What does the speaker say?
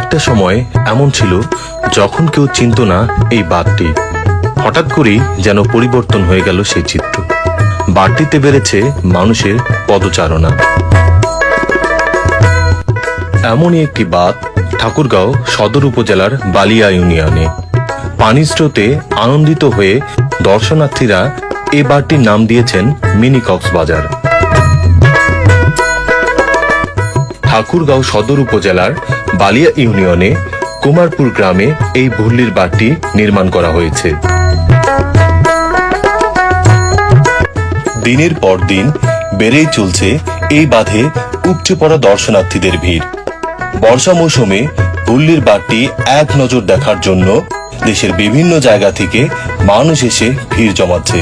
একটা সময় এমন ছিল যখন কেউ চিনত না এই বাঁধটি হঠাৎ করেই যেন পরিবর্তন হয়ে গেল সেই চিত্র। বাড়তিতে বেড়েছে মানুষের পদচারণা। এমনই একটি বাঁধ ঠাকুরগাঁও সদর উপজেলার বালিয়া ইউনিয়নে। পানির স্রোতে আনন্দিত হয়ে দর্শনার্থীরা এ বারটির নাম দিয়েছেন মিনি কক্সবাজার ঠাকুরগাঁও সদর উপজেলার বালিয়া ইউনিয়নে কুমারপুর গ্রামে এই ভুল্লির বাঁধটি নির্মাণ করা হয়েছে। দিনের পর দিন বেড়েই চলছে এই বাঁধে উপচে পড়া দর্শনার্থীদের ভিড়। বর্ষা মৌসুমে ভুল্লির বাঁধটি এক নজর দেখার জন্য দেশের বিভিন্ন জায়গা থেকে মানুষ এসে ভিড় জমাচ্ছে।